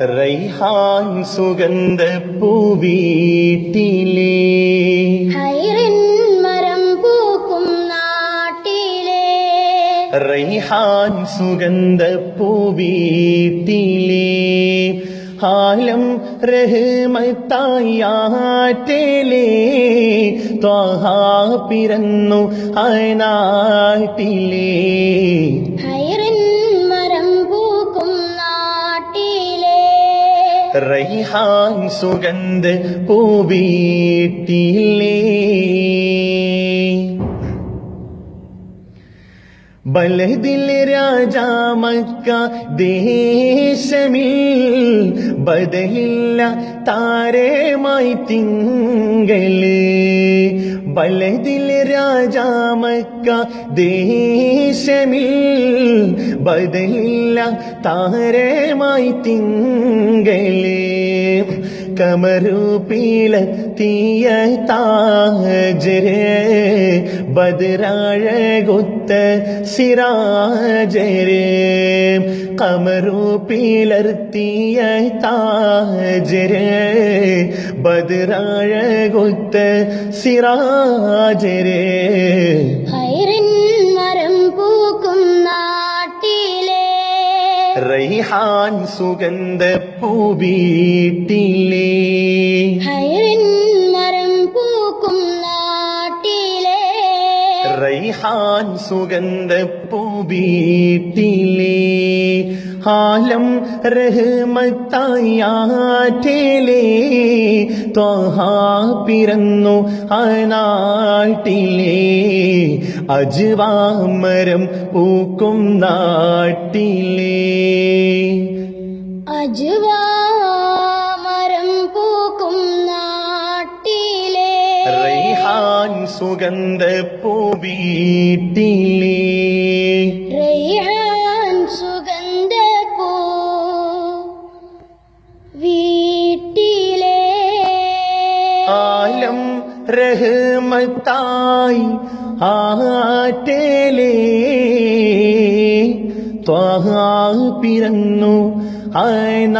റൈഹാൻ സുഗന്ധ പൂവീട്ടിലേ മരം പൂക്കും നാട്ടിലേ. റൈഹാൻ സുഗന്ധ പൂവീട്ടിലേ ഹാലം റഹ്മത്തായാറ്റേലേ ത്വാഹാ പിറന്നു അയനാട്ടിലേ. റൈഹാൻ സുഗന്ധ പൂവീട്ടിലേ. ബലദിൽ രാജാമക്ക ദേശമിൽ ബദലില്ല താരമായി തിങ്കൾ. ബലദിൽ രാജാമക്ക ദേശമിൽ ബദലില്ല താരമായി തിങ്കൾ. കമറുപീല തീയ താജര് ബദരാഴകൊത്ത സിരാജരെ കമറുപീലർത്തിയ താജര് താജരെ ബദരാഴകുത്ത സിരാജരെ റൈഹാൻ സുഗന്ധ പൂവീട്ടില്ലേ ഹൈറിൻ റൈഹാൻ സുഗന്ധ പൂവീട്ടിലേ ഹാലം റഹ്മത്തായാറ്റേലേ ത്വഹാ പിറന്നു അനാട്ടിലേ അജ്വാമരം പൂക്കും നാട്ടിലേ. അജുവാ സുഗന്ധ പൂവീട്ടിലേ റയ്യാൻ സുഗന്ധപ്പൂ വീട്ടിലെ. ആലം റഹ്മത്തായി ആറ്റേലേ. ത്വാഹാ പിറന്നു അനാട്ടിലേ